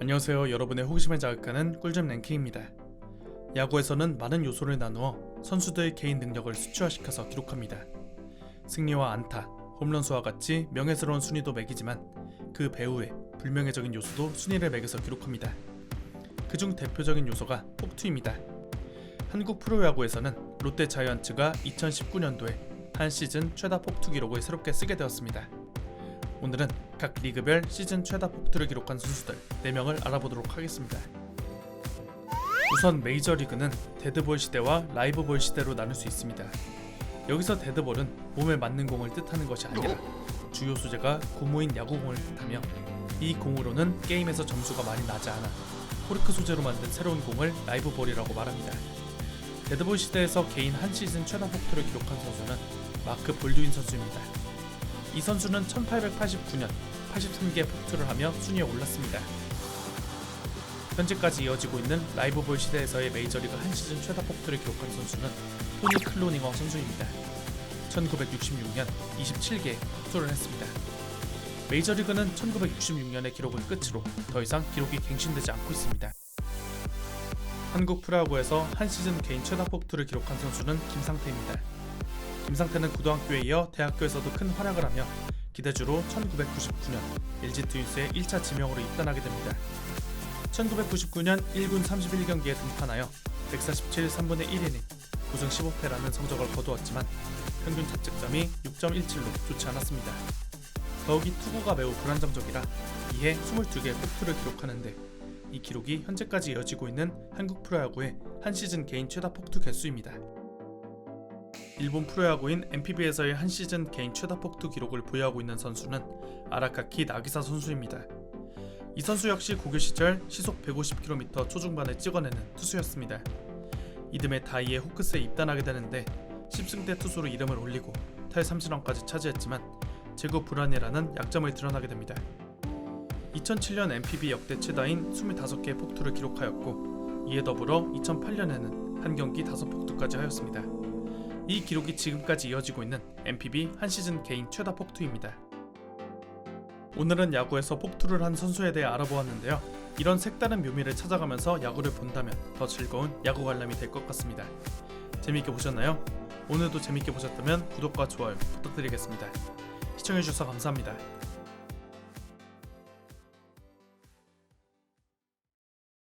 안녕하세요. 여러분의 호기심을 자극하는 꿀잼 랭킹입니다. 야구에서는 많은 요소를 나누어 선수들의 개인 능력을 수치화시켜서 기록합니다. 승리와 안타, 홈런 수와 같이 명예스러운 순위도 매기지만 그 배후에 불명예적인 요소도 순위를 매겨서 기록합니다. 그중 대표적인 요소가 폭투입니다. 한국 프로야구에서는 롯데 자이언츠가 2019년도에 한 시즌 최다 폭투 기록을 새롭게 쓰게 되었습니다. 오늘은 각 리그별 시즌 최다 폭투를 기록한 선수들 4명을 알아보도록 하겠습니다. 우선 메이저리그는 데드볼 시대와 라이브볼 시대로 나눌 수 있습니다. 여기서 데드볼은 몸에 맞는 공을 뜻하는 것이 아니라 주요 소재가 고무인 야구공을 뜻하며 이 공으로는 게임에서 점수가 많이 나지 않아 코르크 소재로 만든 새로운 공을 라이브볼이라고 말합니다. 데드볼 시대에서 개인 한 시즌 최다 폭투를 기록한 선수는 마크 볼드윈 선수입니다. 이 선수는 1889년 83개 폭투를 하며 순위에 올랐습니다. 현재까지 이어지고 있는 라이브볼 시대에서의 메이저리그 한 시즌 최다 폭투를 기록한 선수는 토니 클로닝어 선수입니다. 1966년 27개 폭투를 했습니다. 메이저리그는 1966년의 기록을 끝으로 더 이상 기록이 갱신되지 않고 있습니다. 한국 프로야구에서 한 시즌 개인 최다 폭투를 기록한 선수는 김상태입니다. 김상태는 고등학교에 이어 대학교에서도 큰 활약을 하며 기대주로 1999년 LG 트윈스의 1차 지명으로 입단하게 됩니다. 1999년 1군 31경기에 등판하여 147 3분의 1이닝 9승 15패라는 성적을 거두었지만 평균 자책점이 6.17로 좋지 않았습니다. 더욱이 투구가 매우 불안정적이라 이해 22개의 폭투를 기록하는데 이 기록이 현재까지 이어지고 있는 한국 프로야구의 한 시즌 개인 최다 폭투 개수입니다. 일본 프로야구인 NPB에서의 한 시즌 개인 최다 폭투 기록을 보유하고 있는 선수는 아라카키 나기사 선수입니다. 이 선수 역시 고교 시절 시속 150km 초중반을 찍어내는 투수였습니다. 이듬해 다이의 호크스에 입단하게 되는데 10승 대 투수로 이름을 올리고 탈삼진왕까지 차지했지만 재고 불안이라는 약점을 드러나게 됩니다. 2007년 NPB 역대 최다인 25개의 폭투를 기록하였고 이에 더불어 2008년에는 한 경기 5폭투까지 하였습니다. 이 기록이 지금까지 이어지고 있는 NPB 한 시즌 개인 최다 폭투입니다. 오늘은 야구에서 폭투를 한 선수에 대해 알아보았는데요. 이런 색다른 묘미를 찾아가면서 야구를 본다면 더 즐거운 야구 관람이 될 것 같습니다. 재미있게 보셨나요? 오늘도 재미있게 보셨다면 구독과 좋아요 부탁드리겠습니다. 시청해주셔서 감사합니다.